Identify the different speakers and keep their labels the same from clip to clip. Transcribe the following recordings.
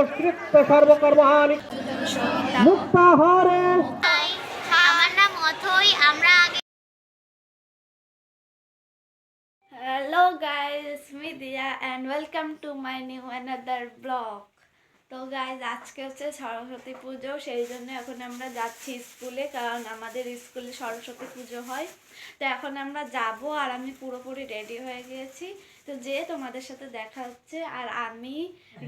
Speaker 1: নমস্কৃত্য সর্বকর্মাণি মুক্তাহারে
Speaker 2: high আমার নাম অথই আমরা আগে
Speaker 3: hello guys me Diya and welcome to my new another blog তো গাইজ আজকে হচ্ছে সরস্বতী পুজো সেই জন্য এখন আমরা যাচ্ছি স্কুলে কারণ আমাদের স্কুলে সরস্বতী পুজো হয়। তো এখন আমরা যাব আর আমি পুরোপুরি রেডি হয়ে গিয়েছি তো যে তোমাদের সাথে দেখা হচ্ছে আর আমি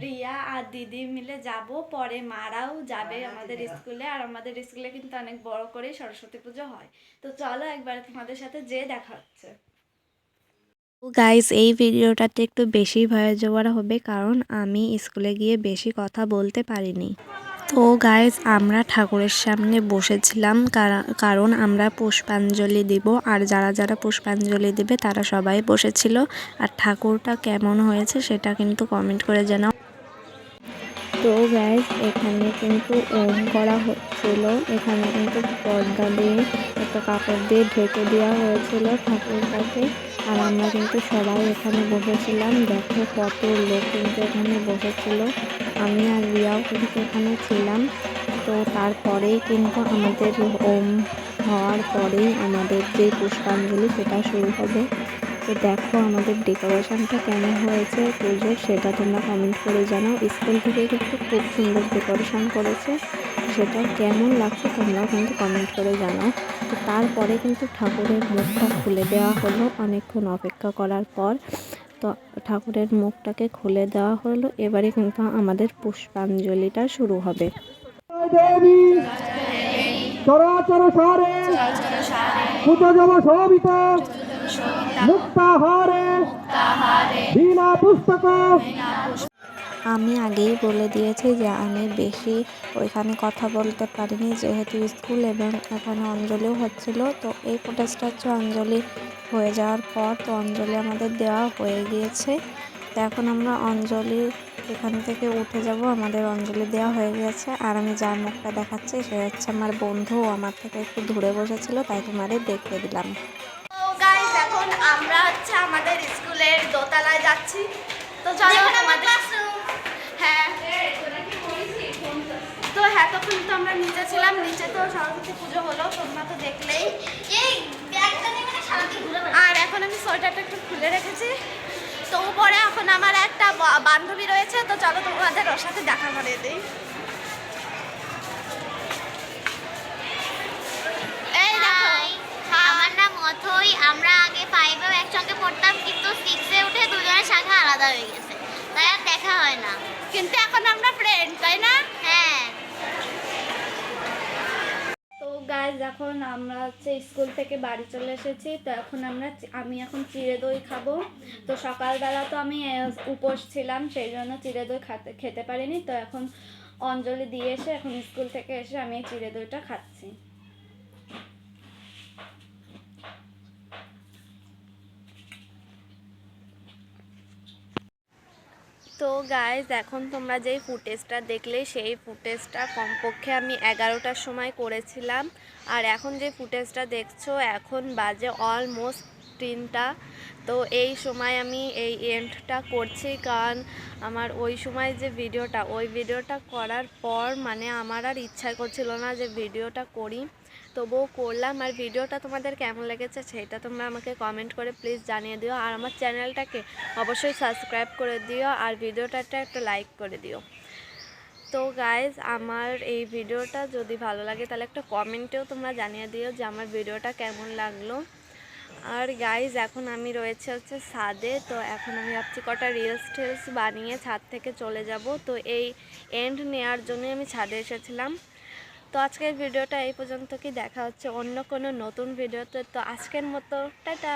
Speaker 3: রিয়া আর দিদি মিলে যাব পরে মারাও যাবে আমাদের স্কুলে আর আমাদের স্কুলে কিন্তু অনেক বড় করেই সরস্বতী পুজো হয়। তো চলো একবার তোমাদের সাথে যে দেখা হচ্ছে।
Speaker 4: গাইস এই ভিডিওটাতে একটু বেশি ভয়েস ওভার হবে কারণ আমি স্কুলে গিয়ে বেশি কথা বলতে পারিনি। তো গাইস আমরা ঠাকুরের সামনে বসেছিলাম কারণ আমরা পুষ্পাঞ্জলি দিব আর যারা যারা পুষ্পাঞ্জলি দেবে তারা সবাই বসেছিল। আর ঠাকুরটা কেমন হয়েছে সেটা কিন্তু কমেন্ট করে জানাও। তো গাইস এখানে কিন্তু ওম করা হচ্ছিল। এখানে কিন্তু পর্দা দিয়ে, একটা কাপড় দিয়ে ঢেকে দেওয়া হয়েছিল ঠাকুরটাকে। আর আমরা কিন্তু সবাই এখানে বসেছিলাম। দেখো কত লোক কিন্তু এখানে বসেছিল। আমি আর রিয়াও কিন্তু এখানে ছিলাম। তো তারপরেই কিন্তু আমাদের ওম হওয়ার পরেই আমাদের যে পুষ্পাঞ্জলি, সেটা শুরু হবে। তো দেখো আমাদের ডেকোরেশনটা কেমন হয়েছে, পুজোর, সেটা তোমরা কমেন্ট করে জানাও। স্কুল থেকে কিন্তু খুব সুন্দর ডেকোরেশন করেছে। সেটা কেমন লাগছে তোমরাও কিন্তু কমেন্ট করে জানাও। তো তারপরে কিন্তু ঠাকুরের মুখটা খুলে দেওয়া হলো অনেকক্ষণ অপেক্ষা করার পর। তো ঠাকুরের মুখটাকে খুলে দেওয়া হলো এবারে কিন্তু আমাদের পুষ্পাঞ্জলিটা শুরু হবে।
Speaker 1: চরাচর সারে কুতজম শোভিত মুক্তাহারে বিনা পুস্তক।
Speaker 4: আমি আগেই বলে দিয়েছি যে আমি বেশি ওইখানে কথা বলতে পারিনি যেহেতু স্কুল এবং এখানে অঞ্জলিও হচ্ছিল। তো এই ফুটেজটা হচ্ছে অঞ্জলি হয়ে যাওয়ার পর তো অঞ্জলি আমাদের দেওয়া হয়ে গিয়েছে। তো এখন আমরা অঞ্জলি এখান থেকে উঠে যাব আমাদের অঞ্জলি দেওয়া হয়ে গেছে আর আমি যার মুখটা দেখাচ্ছি সে হচ্ছে আমার বন্ধু আমার থেকে একটু দূরে বসেছিল তাই তোমাদের দেখিয়ে দিলাম।
Speaker 3: এখন আমরা হচ্ছে আমাদের স্কুলের দোতলায় যাচ্ছি। তো চলো আমাদের-
Speaker 2: ক্লাসরুম
Speaker 3: হ্যাঁ তো হ্যাঁ তখন তো আমরা নিচে ছিলাম নিচে তো সরস্বতী পুজো হলো তোমরা তো দেখলেই।
Speaker 2: এই ব্যাগটা নিয়ে মানে
Speaker 3: আর এখন আমি সোয়েটারটা একটু খুলে রেখেছি। তো উপরে এখন আমার একটা বান্ধবী রয়েছে তো চলো তোমাদের ওর সাথে দেখা করে দিই।
Speaker 2: অথই আমরা আগে ফাইভেও একসঙ্গে পড়তাম কিন্তু সিক্সে উঠে দুজনের শাখা আলাদা হয়ে গেছে। তাই আর দেখা হয় না।
Speaker 3: কিন্তু এখন আমরা ফ্রেন্ড তাই না
Speaker 2: হ্যাঁ
Speaker 3: তো গাইজ এখন আমরা হচ্ছে স্কুল থেকে বাড়ি চলে এসেছি। তো এখন আমরা আমি এখন চিড়ে দই খাব। তো সকালবেলা তো আমি উপোস ছিলাম, সেই জন্য চিড়ে দই খাতে, খেতে পারিনি। তো এখন অঞ্জলি দিয়ে এসে এখন স্কুল থেকে এসে আমি চিড়ে দইটা খাচ্ছি।
Speaker 4: তো গাইজ এখন তোমরা যেই ফুটেজটা দেখলে, সেই ফুটেজটা কমপক্ষে আমি এগারোটার সময় করেছিলাম। আর এখন যে ফুটেজটা দেখছ, এখন বাজে অলমোস্ট তিনটা। তো এই সময় আমি এই এন্ডটা করছি, কারণ আমার ওই সময় যে ভিডিওটা ওই ভিডিওটা করার পর মানে আমার আর ইচ্ছা করছিল না যে ভিডিওটা করি। তবুও করলাম। আর ভিডিওটা তোমাদের কেমন লেগেছে সেটা তোমরা আমাকে কমেন্ট করে প্লিজ জানিয়ে দিও। আর আমার চ্যানেলটাকে অবশ্যই সাবস্ক্রাইব করে দিও আর ভিডিওটাতে একটা লাইক করে দিও। তো গাইজ আমার এই ভিডিওটা যদি ভালো লাগে তাহলে একটা কমেন্টেও তোমরা জানিয়ে দিও যে আমার ভিডিওটা কেমন লাগল। আর গাইজ এখন আমি রয়েছে হচ্ছে ছাদে। তো এখন আমি ভাবছি কটা রিলস টিলস বানিয়ে ছাদ থেকে চলে যাব। তো এই এন্ড নেওয়ার জন্যই আমি ছাদে এসেছিলাম। তো আজকের ভিডিওটা এই পর্যন্ত কি দেখা হচ্ছে অন্য কোনো নতুন ভিডিওতে। তো আজকের মতো, টাটা!